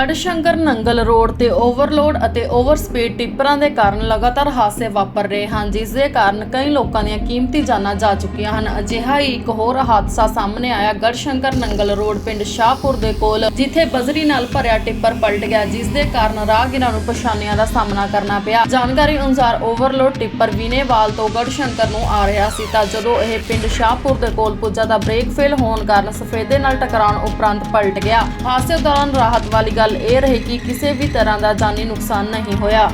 Garhshankar Nangal road ਤੇ overload ਅਤੇ over speed ਟਿੱਪਰਾਂ ਦੇ ਕਾਰਨ ਲਗਾਤਾਰ ਹਾਦਸੇ ਵਾਪਰ ਰਹੇ ਹਨ, ਜਿਸ ਦੇ ਕਾਰਨ ਕਈ ਲੋਕਾਂ ਦੀਆਂ ਕੀਮਤੀ ਜਾਨਾਂ ਜਾ ਚੁੱਕੀਆਂ ਹਨ। ਅਜਿਹਾ ਹੀ ਇੱਕ ਹੋਰ ਹਾਦਸਾ ਸਾਹਮਣੇ ਆਇਆ ਗੜਸ਼ੰਕਰ ਨੰਗਲ ਰੋਡ, ਪਿੰਡ ਸ਼ਾਹਪੁਰ ਦੇ ਕੋਲ, ਜਿੱਥੇ ਬਜ਼ਰੀ ਨਾਲ ਭਰਿਆ ਟਿੱਪਰ ਪਲਟ ਗਿਆ, ਜਿਸ ਦੇ ਕਾਰਨ ਰਾਹਗੀਰਾਂ ਨੂੰ ਪਰੇਸ਼ਾਨੀਆਂ ਦਾ ਸਾਹਮਣਾ ਕਰਨਾ ਪਿਆ। ਜਾਣਕਾਰੀ ਅਨੁਸਾਰ ਓਵਰਲੋਡ ਟਿੱਪਰ ਵਿਨੇਵਾਲ ਤੋਂ ਗੜਸ਼ੰਕਰ ਨੂੰ ਆ ਰਿਹਾ ਸੀ, ਤਾਂ ਜਦੋਂ ਇਹ ਪਿੰਡ ਸ਼ਾਹਪੁਰ ਦੇ ਕੋਲ ਪੁੱਜਾ ਤਾਂ ਬ੍ਰੇਕ ਫੇਲ ਹੋਣ ਕਾਰਨ ਸਫੇਦੇ ਨਾਲ ਟਕਰਾਉਣ ਉਪਰੰਤ ਪਲਟ ਗਿਆ। ਹਾਦਸੇ ਦੌਰਾਨ ਰਾਹਤ ਵਾਲੀ ਗੱਲ ਇਹ ਰਹੀ ਕਿ ਕਿਸੇ ਵੀ ਤਰ੍ਹਾਂ ਦਾ ਜਾਨੀ ਨੁਕਸਾਨ ਨਹੀਂ ਹੋਇਆ।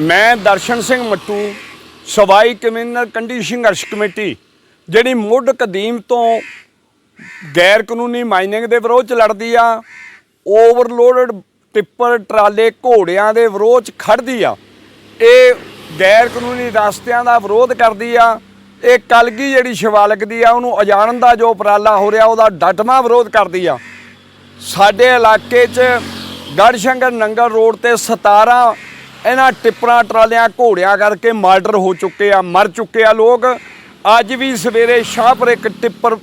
ਮੈਂ ਦਰਸ਼ਨ ਸਿੰਘ ਮੱਟੂ, ਸਵਾਈ ਕਮਿਸ਼ਨਰ ਕੰਡੀ ਸੰਘਰਸ਼ ਕਮੇਟੀ, ਜਿਹੜੀ ਮੁੱਢ ਕਦੀਮ ਤੋਂ ਗੈਰ ਕਾਨੂੰਨੀ ਮਾਈਨਿੰਗ ਦੇ ਵਿਰੋਧ ਚ ਲੜਦੀ ਆ, ਓਵਰਲੋਡਡ ਟਿੱਪਰ ਟਰਾਲੇ ਘੋੜਿਆਂ ਦੇ ਵਿਰੋਧ ਚ ਖੜਦੀ ਆ, ਇਹ ਗੈਰ ਕਾਨੂੰਨੀ ਰਸਤਿਆਂ ਦਾ ਵਿਰੋਧ ਕਰਦੀ ਆ, ਇਹ ਕਲਗੀ ਜਿਹੜੀ ਸ਼ਿਵਾਲਕ ਦੀ ਆ, ਉਹਨੂੰ ਅਜਾਣਨ ਦਾ ਜੋ ਉਪਰਾਲਾ ਹੋ ਰਿਹਾ, ਉਹਦਾ ਡਟਮਾ ਵਿਰੋਧ ਕਰਦੀ ਆ। ਸਾਡੇ ਇਲਾਕੇ 'ਚ ਗੜਸ਼ੰਕਰ ਨੰਗਲ ਰੋਡ ਤੇ 17 ਇਹਨਾਂ ਟਿੱਪਰਾਂ ਟਰਾਲਿਆਂ ਘੋੜਿਆਂ ਕਰਕੇ ਮਰਡਰ ਹੋ ਚੁੱਕੇ ਆ, ਮਰ ਚੁੱਕੇ ਆ ਲੋਕ। ਅੱਜ ਵੀ ਸਵੇਰੇ ਸ਼ਾਹਪੁਰ ਇੱਕ ਟਿੱਪਰ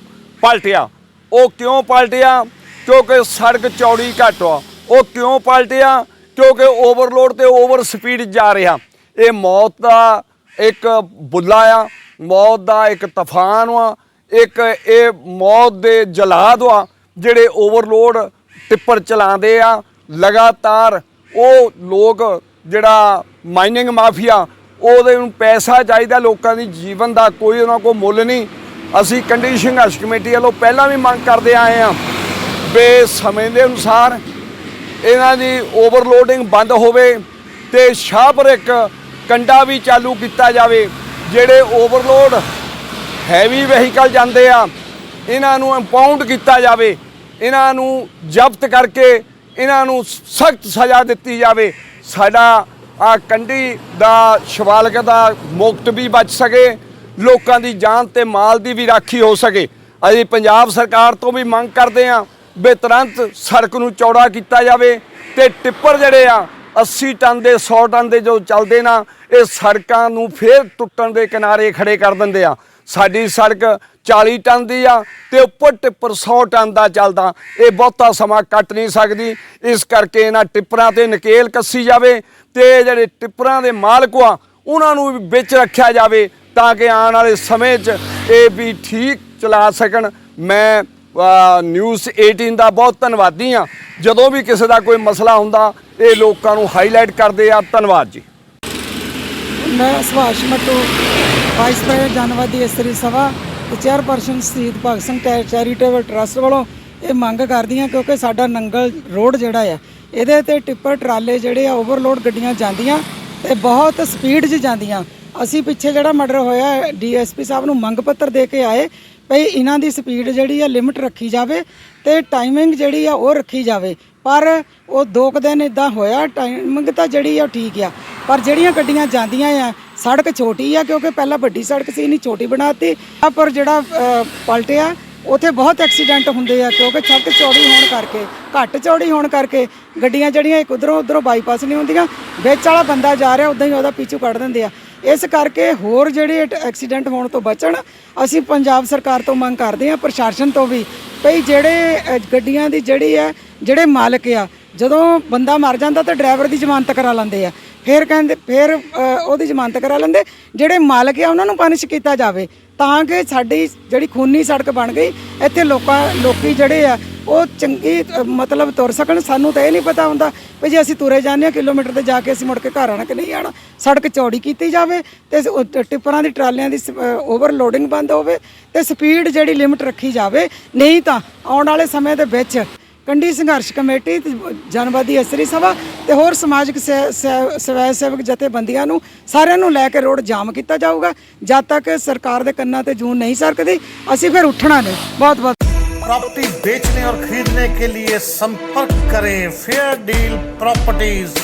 ਪਲਟਿਆ। ਉਹ ਕਿਉਂ ਪਲਟਿਆ? ਕਿਉਂਕਿ ਸੜਕ ਚੌੜੀ ਘੱਟ ਆ। ਉਹ ਕਿਉਂ ਪਲਟਿਆ? ਕਿਉਂਕਿ ਓਵਰਲੋਡ ਤੇ ਓਵਰ ਸਪੀਡ ਜਾ ਰਿਹਾ। ਇਹ ਮੌਤ ਦਾ ਇੱਕ ਬੁੱਲਾ ਆ, ਮੌਤ ਦਾ ਇੱਕ ਤੂਫਾਨ ਆ, ਇੱਕ ਇਹ ਮੌਤ ਦੇ ਜਲਾਦ ਆ, ਜਿਹੜੇ ਓਵਰਲੋਡ ਟਿੱਪਰ ਚਲਾਉਂਦੇ ਆ। ਲਗਾਤਾਰ ਉਹ ਲੋਕ ਜਿਹੜਾ ਮਾਈਨਿੰਗ ਮਾਫੀਆ, ਉਹਦੇ ਨੂੰ ਪੈਸਾ ਚਾਹੀਦਾ ਲੋਕਾਂ ਦੀ ਜੀਵਨ ਦਾ, ਕੋਈ ਉਹਨਾਂ ਕੋਲ ਮੁੱਲ ਨਹੀਂ। ਅਸੀਂ ਕੰਡੀ ਸੰਘਰਸ਼ ਕਮੇਟੀ ਵੱਲੋਂ ਪਹਿਲਾਂ ਵੀ ਮੰਗ ਕਰਦੇ ਆਏ ਆ ਵੀ ਸਮੇਂ ਦੇ ਅਨੁਸਾਰ ਇਹਨਾਂ ਦੀ ਓਵਰਲੋਡਿੰਗ ਬੰਦ ਹੋਵੇ ਤੇ ਸ਼ਾਹਪੁਰ ਇੱਕ ਕੰਡਾ ਵੀ ਚਾਲੂ ਕੀਤਾ ਜਾਵੇ, ਜਿਹੜੇ ਓਵਰਲੋਡ ਹੈਵੀ ਵਹੀਕਲ ਜਾਂਦੇ ਆ, ਇਹਨਾਂ ਨੂੰ ਇੰਪਾਊਂਡ ਕੀਤਾ ਜਾਵੇ, ਇਹਨਾਂ ਨੂੰ ਜ਼ਬਤ ਕਰਕੇ, ਇਹਨਾਂ ਨੂੰ ਸਖਤ ਸਜ਼ਾ ਦਿੱਤੀ ਜਾਵੇ। ਸਾਡਾ ਆ ਕੰਢੀ ਦਾ ਸ਼ਿਵਾਲਕ ਦਾ ਮੁਕਤ ਵੀ ਬਚ ਸਕੇ, ਲੋਕਾਂ ਦੀ ਜਾਨ ਤੇ ਮਾਲ ਦੀ ਵੀ ਰਾਖੀ ਹੋ ਸਕੇ। ਅਸੀਂ ਪੰਜਾਬ ਸਰਕਾਰ ਤੋਂ ਵੀ ਮੰਗ ਕਰਦੇ ਆ ਵੀ ਤੁਰੰਤ ਸੜਕ ਨੂੰ ਚੌੜਾ ਕੀਤਾ ਜਾਵੇ ਤੇ ਟਿੱਪਰ ਜਿਹੜੇ ਆ 80 ਟਨ ਦੇ 100 ਟਨ ਦੇ ਜੋ ਚੱਲਦੇ ਨਾ, ਇਹ ਸੜਕਾਂ ਨੂੰ ਫੇਰ ਟੁੱਟਣ ਦੇ ਕਿਨਾਰੇ ਖੜੇ ਕਰ ਦਿੰਦੇ ਆ। ਸਾਡੀ ਸੜਕ 40 ਟਨ ਦੀ ਆ ਤੇ ਉੱਪਰ ਟਿੱਪਰ 100 ਟਨ ਦਾ ਚੱਲਦਾ। ਇਹ ਬਹੁਤਾ ਸਮਾਂ ਕੱਟ ਨਹੀਂ ਸਕਦੀ। ਇਸ ਕਰਕੇ ਇਹਨਾਂ ਟਿੱਪਰਾਂ ਤੇ ਨਕੇਲ ਕੱਸੀ ਜਾਵੇ ਤੇ ਜਿਹੜੇ ਟਿੱਪਰਾਂ ਦੇ ਮਾਲਕ ਆ, ਉਹਨਾਂ ਨੂੰ ਵੀ ਵਿੱਚ ਰੱਖਿਆ ਜਾਵੇ ਤਾਂ ਕਿ ਆਉਣ ਵਾਲੇ ਸਮੇਂ 'ਚ ਇਹ ਵੀ ਠੀਕ ਚਲਾ ਸਕਣ। ਮੈਂ ਨਿਊਜ਼ 18 ਦਾ ਬਹੁਤ ਧੰਨਵਾਦੀ ਆ ਜਦੋਂ ਵੀ ਕਿਸੇ ਦਾ ਕੋਈ ਮਸਲਾ ਹੁੰਦਾ, ਇਹ ਲੋਕਾਂ ਨੂੰ ਹਾਈਲਾਈਟ ਕਰਦੇ ਆ। ਧੰਨਵਾਦ ਜੀ। ਮੈਂ Subhash Mattu vice president Janwadi Istri Sabha chairperson Shaheed Bhagat Singh ਚੈ- charitable trust ਵੱਲੋਂ ਇਹ ਮੰਗ ਕਰਦੀ ਹਾਂ ਕਿਉਂਕਿ ਸਾਡਾ ਨੰਗਲ ਰੋਡ ਜਿਹੜਾ ਆ, ਇਹਦੇ ਤੇ ਟਿੱਪਰ ਟਰਾਲੇ ਜਿਹੜੇ ਆ ਓਵਰਲੋਡ ਗੱਡੀਆਂ ਜਾਂਦੀਆਂ ਤੇ ਬਹੁਤ ਸਪੀਡ 'ਚ ਜਾਂਦੀਆਂ। ਅਸੀਂ ਪਿੱਛੇ ਜਿਹੜਾ ਮਰਡਰ ਹੋਇਆ, ਡੀਐਸਪੀ ਸਾਹਿਬ ਨੂੰ ਮੰਗ ਪੱਤਰ ਦੇ ਕੇ ਆਏ ਭਈ ਇਹਨਾਂ ਦੀ ਸਪੀਡ ਜਿਹੜੀ ਆ ਲਿਮਟ ਰੱਖੀ ਜਾਵੇ ਤੇ ਟਾਈਮਿੰਗ ਜਿਹੜੀ ਆ ਉਹ ਰੱਖੀ ਜਾਵੇ। ਪਰ ਉਹ ਦੋ ਕੁ ਦਿਨ ਇਦਾਂ ਹੋਇਆ ਟਾਈਮਿੰਗ ਤਾਂ ਜਿਹੜੀ ਆ ਉਹ ਠੀਕ ਆ। ਪਰ ਜਿਹੜੀਆਂ ਗੱਡੀਆਂ ਜਾਂਦੀਆਂ ਆ ਸੜਕ ਛੋਟੀ ਆ ਕਿਉਂਕਿ ਪਹਿਲਾਂ ਵੱਡੀ ਸੜਕ ਸੀ ਨਹੀਂ ਛੋਟੀ ਬਣਾਤੀ। ਆ ਪਰ ਜਿਹੜਾ ਅ, ਪਲਟਿਆ ਉੱਥੇ ਬਹੁਤ ਐਕਸੀਡੈਂਟ ਹੁੰਦੇ ਆ ਕਿਉਂਕਿ ਸੜਕ ਚੌੜੀ ਹੋਣ ਕਰਕੇ ਘੱਟ ਚੌੜੀ ਹੋਣ ਕਰਕੇ ਗੱਡੀਆਂ ਜਿਹੜੀਆਂ ਇੱਕ ਉਧਰੋਂ ਉਧਰੋਂ ਬਾਈਪਾਸ ਨਹੀਂ ਹੁੰਦੀਆਂ ਵਿੱਚ ਵਾਲਾ ਬੰਦਾ ਜਾ ਰਿਹਾ ਉਦਾਂ ਹੀ ਉਹਦਾ ਪਿੱਛੂ ਕੱਢ ਦਿੰਦੇ ਆ। ਇਸ ਕਰਕੇ ਹੋਰ ਜਿਹੜੇ ਐਕਸੀਡੈਂਟ ਹੋਣ ਤੋਂ ਬਚਣ ਅਸੀਂ ਪੰਜਾਬ ਸਰਕਾਰ ਤੋਂ ਮੰਗ ਕਰਦੇ ਹਾਂ ਪ੍ਰਸ਼ਾਸਨ ਤੋਂ ਵੀ ਭਈ ਜਿਹੜੇ ਗੱਡੀਆਂ ਦੀ ਜਿਹੜੀ ਹੈ ਜਿਹੜੇ ਮਾਲਕ ਆ ਜਦੋਂ ਬੰਦਾ ਮਰ ਜਾਂਦਾ ਤਾਂ ਡਰਾਈਵਰ ਦੀ ਜ਼ਮਾਨਤ ਕਰਾ ਲੈਂਦੇ ਆ। ਫਿਰ ਕਹਿੰਦੇ ਫਿਰ ਅ, ਉਹਦੀ ਜ਼ਮਾਨਤ ਕਰਾ ਲੈਂਦੇ। ਜਿਹੜੇ ਮਾਲਕ ਆ ਉਹਨਾਂ ਨੂੰ ਪਨਿਸ਼ ਕੀਤਾ ਜਾਵੇ। ਤਾਂ ਕਿ ਸਾਡੀ ਜਿਹੜੀ ਖੂਨੀ ਸੜਕ ਬਣ ਗਈ ਇੱਥੇ ਲੋਕਾਂ ਲੋਕੀ ਜਿਹੜੇ ਆ ਉਹ ਚੰਗੀ ਅ, ਮਤਲਬ ਤੁਰ ਸਕਣ। ਸਾਨੂੰ ਤਾਂ ਇਹ ਨਹੀਂ ਪਤਾ ਹੁੰਦਾ ਵੀ ਜੇ ਅਸੀਂ ਤੁਰੇ ਜਾਂਦੇ ਹਾਂ ਕਿਲੋਮੀਟਰ ਤੇ ਜਾ ਕੇ ਅਸੀਂ ਮੁੜ ਕੇ ਘਰ ਆਣਾ ਕਿ ਨਹੀਂ ਆਣਾ ਸੜਕ ਚੌੜੀ ਕੀਤੀ ਜਾਵੇ ਤੇ ਸ- ਉਹ ਟ- ਟਿੱਪਰਾਂ ਦੀ ਟਰਾਲਿਆਂ ਦੀ ਓਵਰਲੋਡਿੰਗ ਬੰਦ ਹੋਵੇ ਤੇ ਸਪੀਡ ਜਿਹੜੀ ਲਿਮਟ ਰੱਖੀ ਜਾਵੇ। ਨਹੀਂ ਤਾਂ ਆਉਣ ਵਾਲੇ ਸਮੇਂ ਦੇ ਵਿੱਚ ਕੰਡੀ ਸੰਘਰਸ਼ ਕਮੇਟੀ ਤੇ ਜਨਵਾਦੀ ਅਸਰੀ ਸਭਾ ਤੇ ਹੋਰ ਸਮਾਜਿਕ ਸੈ- ਸੈ- ਸਵੈ ਸੇਵਕ ਜਥੇਬੰਦੀਆਂ ਨੂੰ ਸਾਰਿਆਂ ਨੂੰ ਲੈ ਕੇ ਰੋਡ ਜਾਮ ਕੀਤਾ ਜਾਊਗਾ ਜਦ ਤੱਕ ਸਰਕਾਰ ਦੇ ਕੰਨਾਂ ਤੇ ਜੂਨ ਨਹੀਂ ਸਰਕਦੀ ਅਸੀਂ ਫਿਰ ਉੱਠਣਾ ਨਹੀਂ ਬਹੁਤ ਬਹੁਤ प्रॉपर्टी बेचने और खरीदने के लिए संपर्क करें फेयर डील प्रॉपर्टीज